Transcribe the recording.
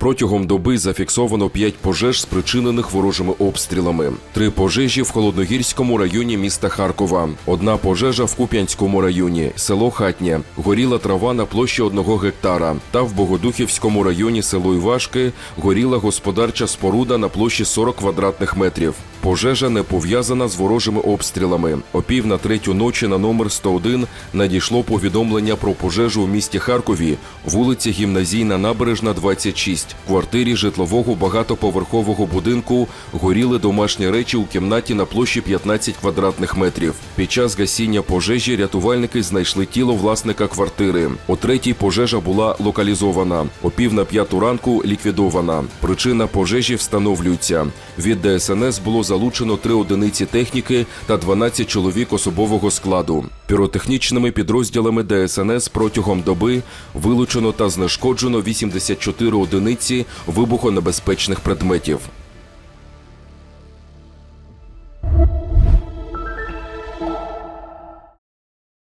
Протягом доби зафіксовано 5 пожеж, спричинених ворожими обстрілами. Три пожежі в холодногірському районі міста Харкова. Одна пожежа в Куп'янському районі, село Хатнє. Горіла трава на площі одного гектара. Та в Богодухівському районі село Івашки горіла господарча споруда на площі 40 квадратних метрів. Пожежа не пов'язана з ворожими обстрілами. О пів на третю ночі на номер 101 надійшло повідомлення про пожежу у місті Харкові, вулиця Гімназійна набережна 26. Квартирі житлового багатоповерхового будинку горіли домашні речі у кімнаті на площі 15 квадратних метрів. Під час гасіння пожежі рятувальники знайшли тіло власника квартири. О третій пожежа була локалізована. О пів на п'яту ранку ліквідована. Причина пожежі встановлюється. Від ДСНС було залучено три одиниці техніки та 12 чоловік особового складу. Піротехнічними підрозділами ДСНС протягом доби вилучено та знешкоджено 84 одиниці вибухонебезпечних предметів.